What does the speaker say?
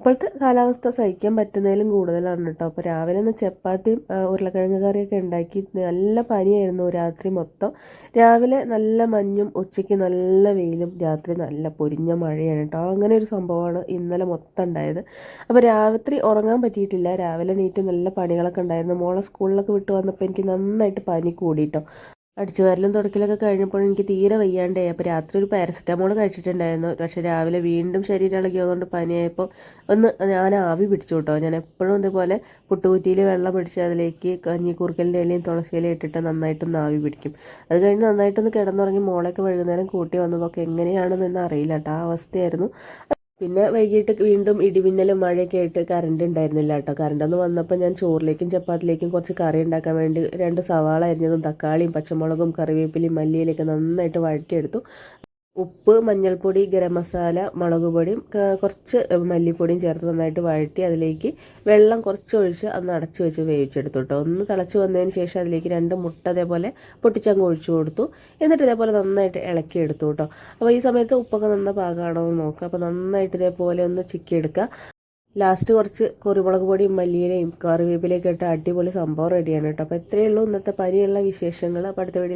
ഇപ്പോഴത്തെ കാലാവസ്ഥ സഹിക്കാൻ പറ്റുന്നതിലും കൂടുതലാണ് കേട്ടോ. അപ്പോൾ രാവിലെ ഒന്ന് ചപ്പാത്തിയും ഉരുളക്കിഴങ്ങ് കറിയൊക്കെ ഉണ്ടാക്കി നല്ല പനിയായിരുന്നു രാത്രി മൊത്തം. രാവിലെ നല്ല മഞ്ഞും ഉച്ചയ്ക്ക് നല്ല വെയിലും രാത്രി നല്ല പൊരിഞ്ഞ മഴയാണ് കേട്ടോ. അങ്ങനെ ഒരു സംഭവമാണ് ഇന്നലെ മൊത്തം ഉണ്ടായത്. അപ്പോൾ രാത്രി ഉറങ്ങാൻ പറ്റിയിട്ടില്ല. രാവിലെ നീറ്റ് നല്ല പണികളൊക്കെ ഉണ്ടായിരുന്നു. മോളെ സ്കൂളിലൊക്കെ വിട്ട് വന്നപ്പോൾ എനിക്ക് നന്നായിട്ട് പനി കൂടിയിട്ടോ അടിച്ചു വരലും തുടക്കലൊക്കെ കഴിഞ്ഞപ്പോൾ എനിക്ക് തീരെ വയ്യാണ്ടേ. അപ്പോൾ രാത്രി ഒരു പാരസെറ്റമോൾ കഴിച്ചിട്ടുണ്ടായിരുന്നു. പക്ഷേ രാവിലെ വീണ്ടും ശരീരം ഇളകിയതുകൊണ്ട് പനിയായപ്പോൾ ഒന്ന് ഞാൻ ആവി പിടിച്ചു കേട്ടോ. ഞാൻ എപ്പോഴും ഇതുപോലെ പുട്ടുകുറ്റിയിൽ വെള്ളം പിടിച്ച് അതിലേക്ക് കഞ്ഞി കുറുക്കലിന്റെ ഇലയും തുളസി ഇട്ടിട്ട് നന്നായിട്ടൊന്ന് ആവി പിടിക്കും. അത് കഴിഞ്ഞ് നന്നായിട്ടൊന്ന് കിടന്നുറങ്ങി മോളൊക്കെ വൈകുന്നേരം കൂട്ടി വന്നതൊക്കെ എങ്ങനെയാണെന്ന് അറിയില്ല കേട്ടോ. ആ അവസ്ഥയായിരുന്നു. പിന്നെ വൈകിട്ട് വീണ്ടും ഇടിമിന്നലും മഴയൊക്കെ ആയിട്ട് കറണ്ട് ഉണ്ടായിരുന്നില്ല കേട്ടോ. കറണ്ട് ഒന്ന് വന്നപ്പോൾ ഞാൻ ചോറിലേക്കും ചപ്പാത്തിലേക്കും കുറച്ച് കറി ഉണ്ടാക്കാൻ വേണ്ടി രണ്ട് സവാള അരിഞ്ഞതും തക്കാളിയും പച്ചമുളകും കറിവേപ്പിലയും മല്ലിയിലൊക്കെ നന്നായിട്ട് വഴറ്റിയെടുത്തു. ഉപ്പ് മഞ്ഞൾപ്പൊടി ഗരം മസാല മുളക് പൊടിയും കുറച്ച് മല്ലിപ്പൊടിയും ചേർത്ത് നന്നായിട്ട് വഴറ്റി അതിലേക്ക് വെള്ളം കുറച്ച് ഒഴിച്ച് അന്ന് അടച്ച് വെച്ച് വേവിച്ചെടുത്തു കേട്ടോ ഒന്ന് തിളച്ച് വന്നതിന് ശേഷം അതിലേക്ക് രണ്ട് മുട്ട അതേപോലെ പൊട്ടിച്ചങ്ങ് ഒഴിച്ചു കൊടുത്തു. എന്നിട്ട് ഇതേപോലെ നന്നായിട്ട് ഇളക്കി എടുത്തു കേട്ടോ അപ്പോൾ ഈ സമയത്ത് ഉപ്പൊക്കെ നന്ന പാകമാണോ എന്ന് നോക്കുക. അപ്പോൾ നന്നായിട്ട് ഇതേപോലെ ഒന്ന് ചിക്കി എടുക്കുക ലാസ്റ്റ് കുറച്ച് കുരുമുളക് പൊടിയും മല്ലിയിലയും കറിവേപ്പിലയൊക്കെ ഇട്ട് അടിപൊളി സംഭവം റെഡിയാണ് കേട്ടോ അപ്പോൾ ഇത്രയേ ഉള്ളൂ ഇന്നത്തെ പനിയുള്ള വിശേഷങ്ങൾ. അപ്പോൾ അടുത്ത വീഡിയോ